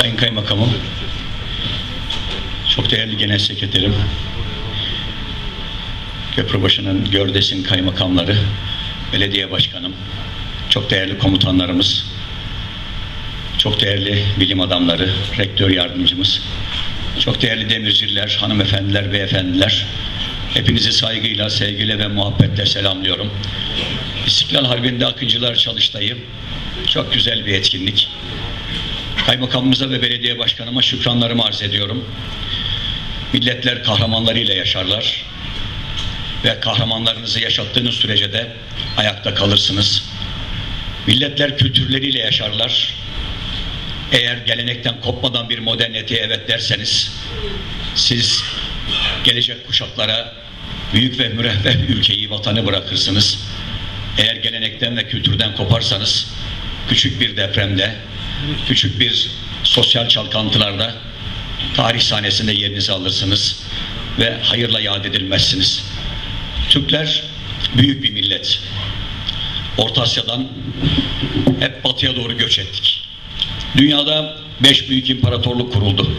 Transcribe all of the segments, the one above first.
Sayın Kaymakamım, çok değerli Genel Sekreterim, Köprübaşı'nın Gördes'in kaymakamları, belediye başkanım, çok değerli komutanlarımız, çok değerli bilim adamları, rektör yardımcımız, çok değerli demirciler, hanımefendiler, beyefendiler, hepinizi saygıyla, sevgiyle ve muhabbetle selamlıyorum. İstiklal Harbi'nde Akıncılar Çalıştayı çok güzel bir etkinlik. Kaymakamımıza ve belediye başkanıma şükranlarımı arz ediyorum. Milletler kahramanlarıyla yaşarlar ve kahramanlarınızı yaşattığınız sürece de ayakta kalırsınız. Milletler kültürleriyle yaşarlar. Eğer gelenekten kopmadan bir moderniteye evet derseniz siz gelecek kuşaklara büyük ve müreffeh ülkeyi, vatanı bırakırsınız. Eğer gelenekten ve kültürden koparsanız küçük bir depremde, küçük bir sosyal çalkantılarda tarih sahnesinde yerinizi alırsınız ve hayırla yad edilmezsiniz. Türkler büyük bir millet. Orta Asya'dan hep batıya doğru göç ettik. Dünyada beş büyük imparatorluk kuruldu.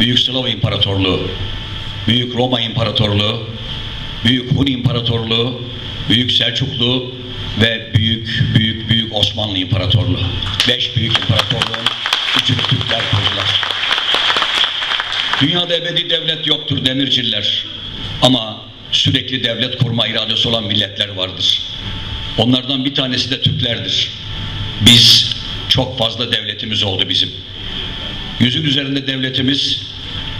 Büyük Slav İmparatorluğu, Büyük Roma İmparatorluğu, Büyük Hun İmparatorluğu, Büyük Selçuklu ve Büyük Büyük Büyük Osmanlı İmparatorluğu. Beş büyük imparatorluğun üçünü Türkler kurdular. Dünyada ebedi devlet yoktur demirciller. Ama sürekli devlet kurma iradesi olan milletler vardır. Onlardan bir tanesi de Türklerdir. Biz çok fazla devletimiz oldu bizim. Yüzün üzerinde devletimiz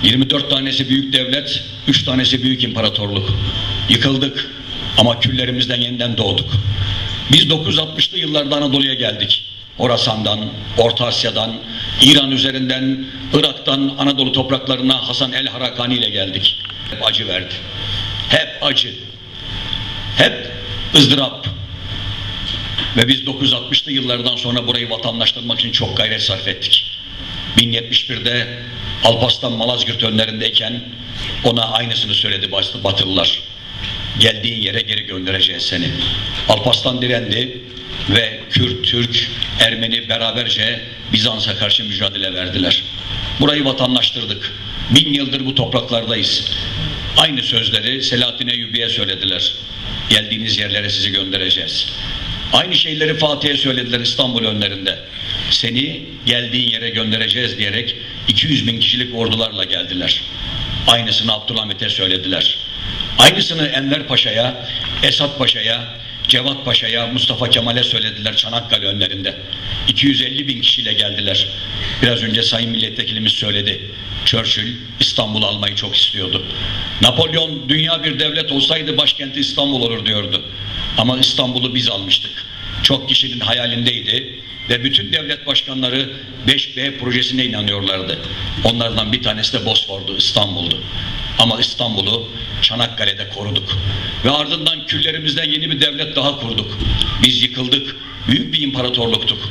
24 tanesi büyük devlet, 3 tanesi büyük imparatorluk. Yıkıldık ama küllerimizden yeniden doğduk. Biz 960'lı yıllarda Anadolu'ya geldik. Horasan'dan, Orta Asya'dan, İran üzerinden, Irak'tan Anadolu topraklarına Hasan el Harakani ile geldik. Hep acı verdi. Hep acı. Hep ızdırap. Ve biz 960'lı yıllardan sonra burayı vatandaştırmak için çok gayret sarf ettik. 1071'de Alparslan Malazgirt önlerindeyken ona aynısını söyledi Batılılar. Geldiğin yere geri göndereceğiz seni. Alparslan direndi ve Kürt, Türk, Ermeni beraberce Bizans'a karşı mücadele verdiler. Burayı vatandaştırdık. Bin yıldır bu topraklardayız. Aynı sözleri Selahattin Eyyubi'ye söylediler. Geldiğiniz yerlere sizi göndereceğiz. Aynı şeyleri Fatih'e söylediler İstanbul önlerinde. Seni geldiğin yere göndereceğiz diyerek 200 bin kişilik ordularla geldiler. Aynısını Abdülhamit'e söylediler. Aynısını Enver Paşa'ya, Esat Paşa'ya, Cevat Paşa'ya, Mustafa Kemal'e söylediler Çanakkale önlerinde. 250 bin kişiyle geldiler. Biraz önce Sayın Milletvekilimiz söyledi. Churchill İstanbul'u almayı çok istiyordu. Napolyon dünya bir devlet olsaydı başkenti İstanbul olur diyordu. Ama İstanbul'u biz almıştık. Çok kişinin hayalindeydi ve bütün devlet başkanları 5B projesine inanıyorlardı. Onlardan bir tanesi de Bosfor'du, İstanbul'du. Ama İstanbul'u Çanakkale'de koruduk. Ve ardından küllerimizden yeni bir devlet daha kurduk. Biz yıkıldık. Büyük bir imparatorluktuk.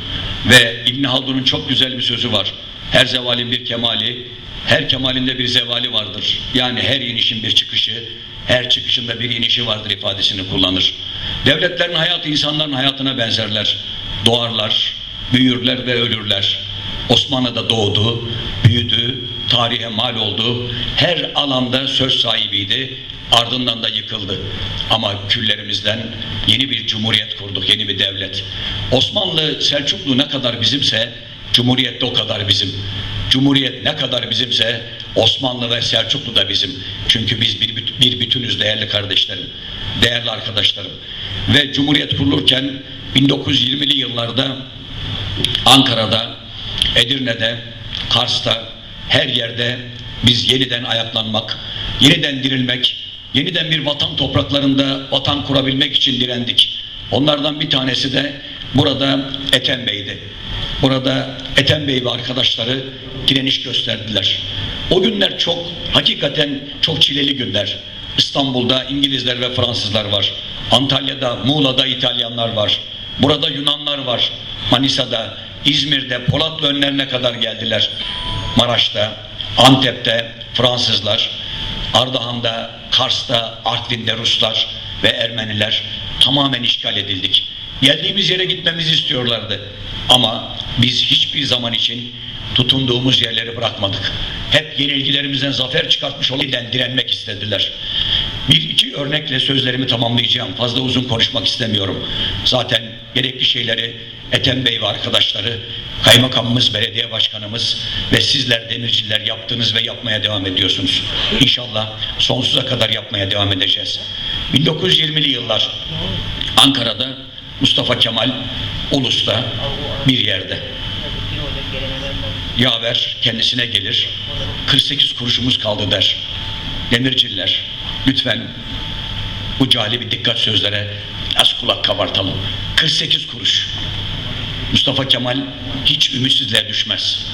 Ve İbn Haldun'un çok güzel bir sözü var. Her zevalin bir kemali, her kemalinde bir zevali vardır. Yani her inişin bir çıkışı, her çıkışında bir inişi vardır ifadesini kullanır. Devletlerin hayatı insanların hayatına benzerler. Doğarlar, büyürler ve ölürler. Osmanlı'da doğdu, büyüdü, tarihe mal oldu. Her alanda söz sahibiydi. Ardından da yıkıldı. Ama küllerimizden yeni bir cumhuriyet kurduk, yeni bir devlet. Osmanlı, Selçuklu ne kadar bizimse, Cumhuriyet de o kadar bizim. Cumhuriyet ne kadar bizimse Osmanlı ve Selçuklu da bizim. Çünkü biz bir, bir bütünüz değerli kardeşlerim, değerli arkadaşlarım. Ve Cumhuriyet kurulurken 1920'li yıllarda Ankara'da, Edirne'de, Kars'ta, her yerde biz yeniden ayaklanmak, yeniden dirilmek, yeniden bir vatan topraklarında vatan kurabilmek için direndik. Onlardan bir tanesi de burada Ethem Bey'di. Burada Ethem Bey ve arkadaşları direniş gösterdiler. O günler çok, hakikaten çok çileli günler. İstanbul'da İngilizler ve Fransızlar var. Antalya'da, Muğla'da İtalyanlar var. Burada Yunanlar var. Manisa'da, İzmir'de, Polatlı önlerine kadar geldiler. Maraş'ta, Antep'te Fransızlar, Ardahan'da, Kars'ta, Artvin'de Ruslar ve Ermeniler tamamen işgal edildik. Geldiğimiz yere gitmemizi istiyorlardı. Ama biz hiçbir zaman için tutunduğumuz yerleri bırakmadık. Hep yenilgilerimizden zafer çıkartmış olan direnmek istediler. Bir iki örnekle sözlerimi tamamlayacağım. Fazla uzun konuşmak istemiyorum. Zaten gerekli şeyleri Ethem Bey ve arkadaşları, kaymakamımız, belediye başkanımız ve sizler demirciler yaptınız ve yapmaya devam ediyorsunuz. İnşallah sonsuza kadar yapmaya devam edeceğiz. 1920'li yıllar Ankara'da Mustafa Kemal Ulus'ta bir yerde yaver kendisine gelir 48 kuruşumuz kaldı der. Demirciller lütfen bu cali bir dikkat sözlere az kulak kabartalım. 48 kuruş. Mustafa Kemal hiç ümitsizliğe düşmez.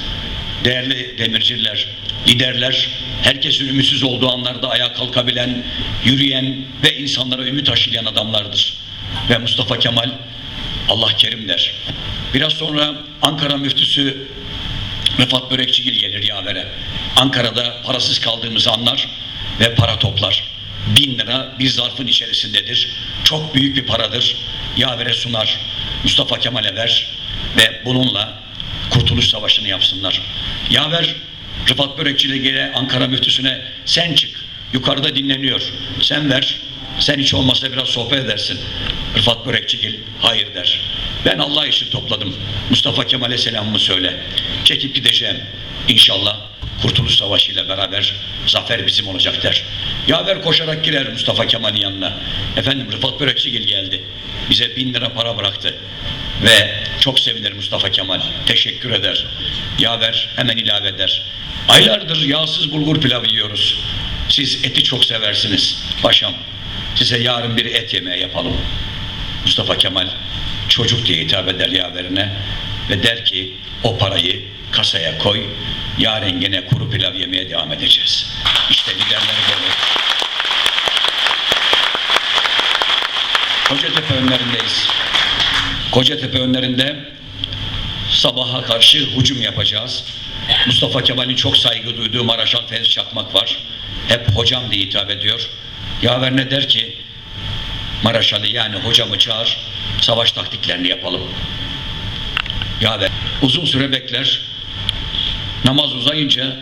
Değerli demirciler, liderler, herkesin ümitsiz olduğu anlarda ayağa kalkabilen, yürüyen ve insanlara ümit aşılayan adamlardır. Ve Mustafa Kemal Allah kerim der. Biraz sonra Ankara müftüsü Rıfat Börekçigil gelir yavere. Ankara'da parasız kaldığımızı anlar ve para toplar. Bin lira bir zarfın içerisindedir. Çok büyük bir paradır. Yavere sunar. Mustafa Kemal'e ver ve bununla Kurtuluş Savaşı'nı yapsınlar. Yaver Rıfat Börekçili gele Ankara müftüsüne sen çık. Yukarıda dinleniyor. Sen ver. Sen hiç olmazsa biraz sohbet edersin. Rıfat Börekçigil hayır der. Ben Allah için topladım. Mustafa Kemal'e selamımı söyle. Çekip gideceğim. İnşallah Kurtuluş Savaşı ile beraber zafer bizim olacak der. Yaver koşarak girer Mustafa Kemal'in yanına. Efendim Rıfat Börekçigil geldi. Bize bin lira para bıraktı. Ve çok sevinir Mustafa Kemal. Teşekkür eder. Yaver hemen ilave eder. Aylardır yağsız bulgur pilavı yiyoruz. Siz eti çok seversiniz. Paşam size yarın bir et yemeği yapalım. Mustafa Kemal çocuk diye hitap eder yaverine ve der ki o parayı kasaya koy yarın gene kuru pilav yemeye devam edeceğiz. İşte liderler böyle. Kocatepe önlerindeyiz. Kocatepe önlerinde sabaha karşı hücum yapacağız. Mustafa Kemal'in çok saygı duyduğu Maraşal Fevzi Çakmak var. Hep hocam diye hitap ediyor. Yaver ne der ki Maraşal'ı yani hocamı çağır savaş taktiklerini yapalım. Yaver uzun süre bekler. Namaz uzayınca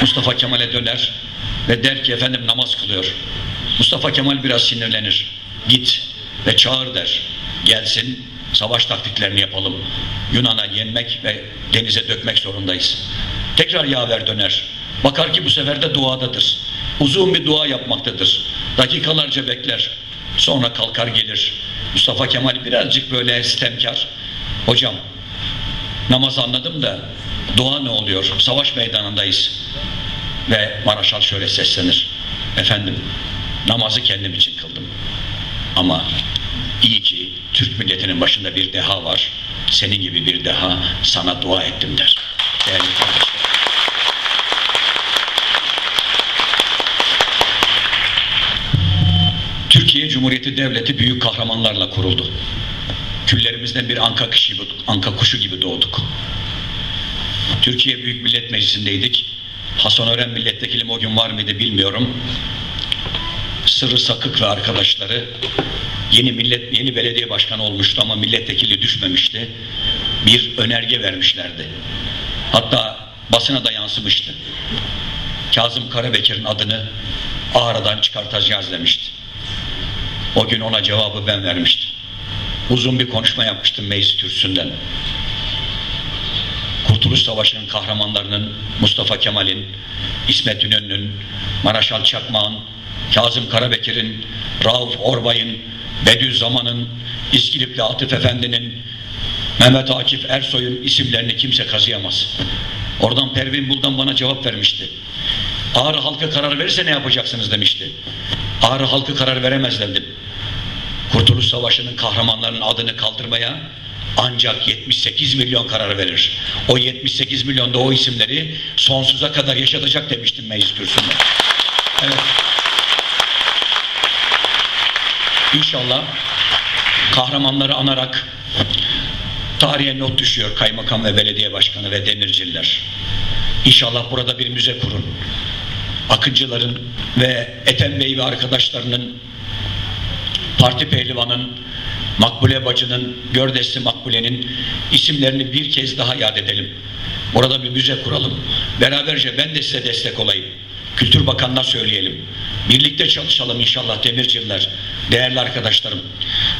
Mustafa Kemal'e döner ve der ki efendim namaz kılıyor. Mustafa Kemal biraz sinirlenir. Git ve çağır der. Gelsin savaş taktiklerini yapalım. Yunan'a yenmek ve denize dökmek zorundayız. Tekrar yaver döner. Bakar ki bu sefer de duadadır. Uzun bir dua yapmaktadır. Dakikalarca bekler. Sonra kalkar gelir. Mustafa Kemal birazcık böyle sistemkar. Hocam namaz anladım da dua ne oluyor? Savaş meydanındayız. Ve Maraşal şöyle seslenir. Efendim namazı kendim için kıldım. Ama iyi ki Türk milletinin başında bir deha var. Senin gibi bir deha sana dua ettim der. Değerli kardeşler. Türkiye Cumhuriyeti Devleti büyük kahramanlarla kuruldu. Küllerimizden bir anka gibi, anka kuşu gibi doğduk. Türkiye Büyük Millet Meclisi'ndeydik. Hasan Ören milletvekilim o gün var mıydı bilmiyorum. Sırrı Sakık ve arkadaşları yeni millet yeni belediye başkanı olmuştu ama milletvekili düşmemişti. Bir önerge vermişlerdi. Hatta basına da yansımıştı. Kazım Karabekir'in adını Ağrı'dan çıkartacağız demişti. O gün ona cevabı ben vermiştim. Uzun bir konuşma yapmıştım meclis kürsüsünden. Kurtuluş Savaşı'nın kahramanlarının Mustafa Kemal'in, İsmet İnönü'nün, Maraşal Çakmak'ın, Kazım Karabekir'in, Rauf Orbay'ın, Bediüzzaman'ın, İskilipli Atıf Efendi'nin, Mehmet Akif Ersoy'un isimlerini kimse kazıyamaz. Oradan Pervin Buldan bana cevap vermişti. Ağrı halkı karar verirse ne yapacaksınız demişti. Ağrı halkı karar veremez dedim. Kurtuluş Savaşı'nın kahramanlarının adını kaldırmaya ancak 78 milyon karar verir. O 78 milyonda o isimleri sonsuza kadar yaşatacak demiştim meclis kürsüsünde. Evet. İnşallah kahramanları anarak tarihe not düşüyor kaymakam ve belediye başkanı ve demirciller. İnşallah burada bir müze kurun. Akıncıların ve Ethem Bey ve arkadaşlarının parti pehlivanın Makbule Bacı'nın, Gördesli Makbule'nin isimlerini bir kez daha yad edelim. Orada bir müze kuralım. Beraberce ben de size destek olayım. Kültür Bakanı'na söyleyelim. Birlikte çalışalım inşallah demirciler, değerli arkadaşlarım.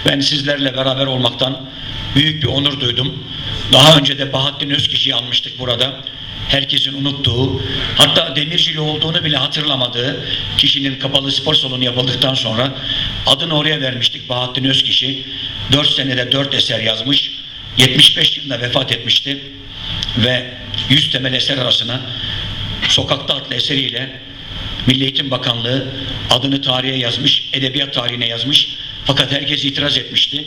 Ben sizlerle beraber olmaktan büyük bir onur duydum. Daha önce de Bahattin Özkişi'yi almıştık burada. Herkesin unuttuğu, hatta demircili olduğunu bile hatırlamadığı kişinin kapalı spor salonu yapıldıktan sonra adını oraya vermiştik Bahattin Özkişi. 4 senede 4 eser yazmış. 75 yılında vefat etmişti ve 100 temel eser arasına Sokakta adlı eseriyle Milli Eğitim Bakanlığı adını tarihe yazmış, edebiyat tarihine yazmış. Fakat herkes itiraz etmişti.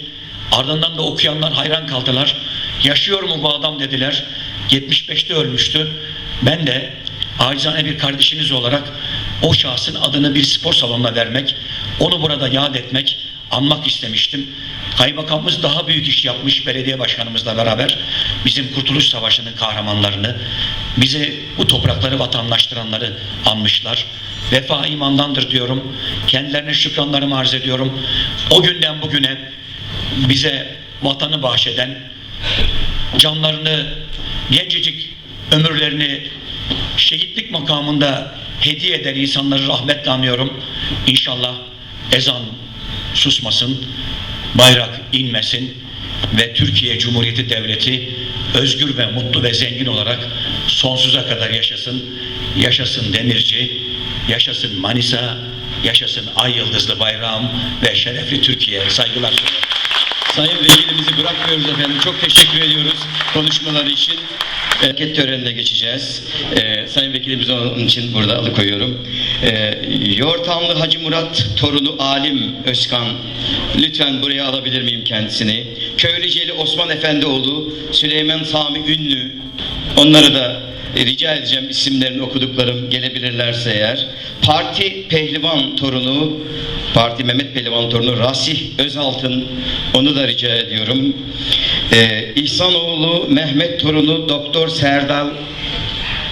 Ardından da okuyanlar hayran kaldılar. Yaşıyor mu bu adam dediler. 75'te ölmüştü. Ben de acizane bir kardeşiniz olarak o şahsın adını bir spor salonuna vermek, onu burada yad etmek, anmak istemiştim. Kaymakamımız daha büyük iş yapmış belediye başkanımızla beraber bizim Kurtuluş Savaşı'nın kahramanlarını, bizi bu toprakları vatandaştıranları anmışlar. Vefa imandandır diyorum. Kendilerine şükranlarımı arz ediyorum. O günden bugüne bize vatanı bahşeden, canlarını, gencecik ömürlerini şehitlik makamında hediye eden insanları rahmetle anıyorum. İnşallah ezan susmasın, bayrak inmesin ve Türkiye Cumhuriyeti Devleti özgür ve mutlu ve zengin olarak sonsuza kadar yaşasın. Yaşasın Demirci, yaşasın Manisa, yaşasın Ay Yıldızlı Bayrağım ve şerefli Türkiye. Saygılar sunuyorum. Sayın Vekilimizi bırakmıyoruz efendim. Çok teşekkür ediyoruz konuşmaları için. Hareket törenine geçeceğiz. Ee, Sayın Vekilimizi onun için burada alıkoyuyorum. Ee, Yortanlı Hacı Murat torunu Alim Özkan. Lütfen buraya alabilir miyim kendisini? Köylüceli Osman Efendioğlu, Süleyman Sami Ünlü. Onları da e, rica edeceğim isimlerini okuduklarım gelebilirlerse eğer. Parti Pehlivan torunu Parti Mehmet Pehlivan torunu Rasih Özaltın onu da rica ediyorum. Ee, İhsanoğlu Mehmet torunu Doktor Serdar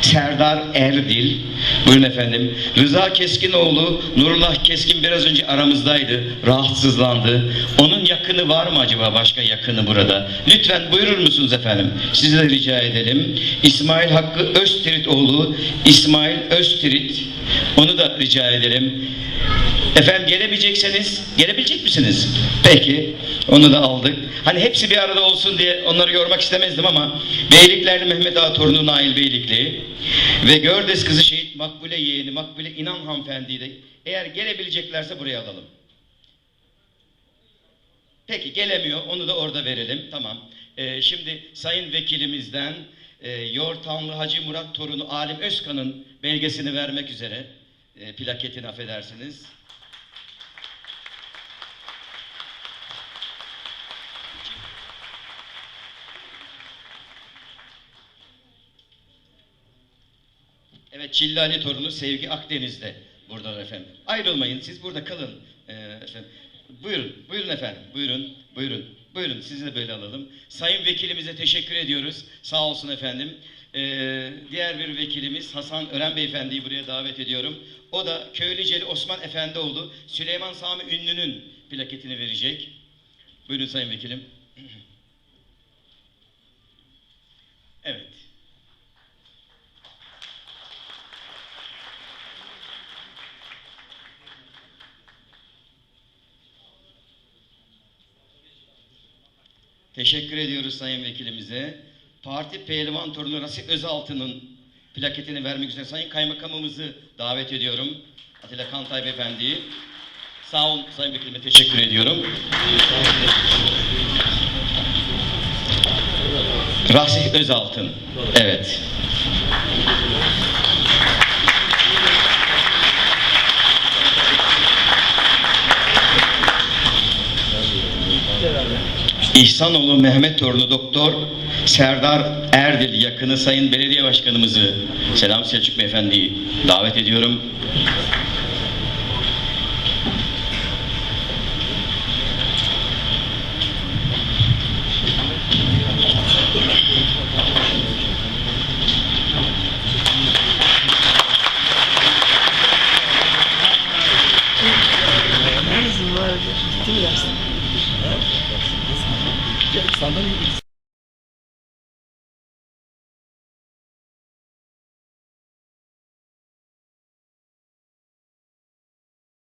Serdar Erdil. Buyurun efendim. Rıza Keskinoğlu, Nurullah Keskin biraz önce aramızdaydı. Rahatsızlandı. Onun yakını var mı acaba başka yakını burada? Lütfen buyurur musunuz efendim? Sizi de rica edelim. İsmail Hakkı Öztirit oğlu, İsmail Öztirit. Onu da rica edelim. Efendim gelemeyecekseniz gelebilecek misiniz? Peki onu da aldık. Hani hepsi bir arada olsun diye onları yormak istemezdim ama Beyliklerli Mehmet Ağa torunu Nail Beylikli ve Gördes kızı şehit Makbule yeğeni Makbule İnan hanımefendiyi de eğer gelebileceklerse buraya alalım. Peki gelemiyor onu da orada verelim tamam. Ee, şimdi sayın vekilimizden e, Yortanlı Hacı Murat torunu Alim Özkan'ın belgesini vermek üzere e, plaketini affedersiniz. Evet Çillali torunu Sevgi Akdeniz'de burada efendim. Ayrılmayın siz burada kalın ee, efendim. Buyurun, buyurun efendim. Buyurun, buyurun. Buyurun sizi de böyle alalım. Sayın vekilimize teşekkür ediyoruz. Sağ olsun efendim. Ee, diğer bir vekilimiz Hasan Ören Beyefendi'yi buraya davet ediyorum. O da Köylüceli Osman Efendioğlu Süleyman Sami Ünlü'nün plaketini verecek. Buyurun Sayın Vekilim. Evet. Teşekkür ediyoruz Sayın Vekilimize. Parti Pehlivan torunu Rasip Özaltı'nın plaketini vermek üzere Sayın Kaymakamımızı davet ediyorum. Atilla Kantay Beyefendi'yi. Sağ olun Sayın Vekilime teşekkür ediyorum. Rasih Özaltın. Evet. İhsanoğlu Mehmet torunu Doktor Serdar Erdil yakını Sayın Belediye Başkanımızı Selam Selçuk Beyefendi'yi davet ediyorum.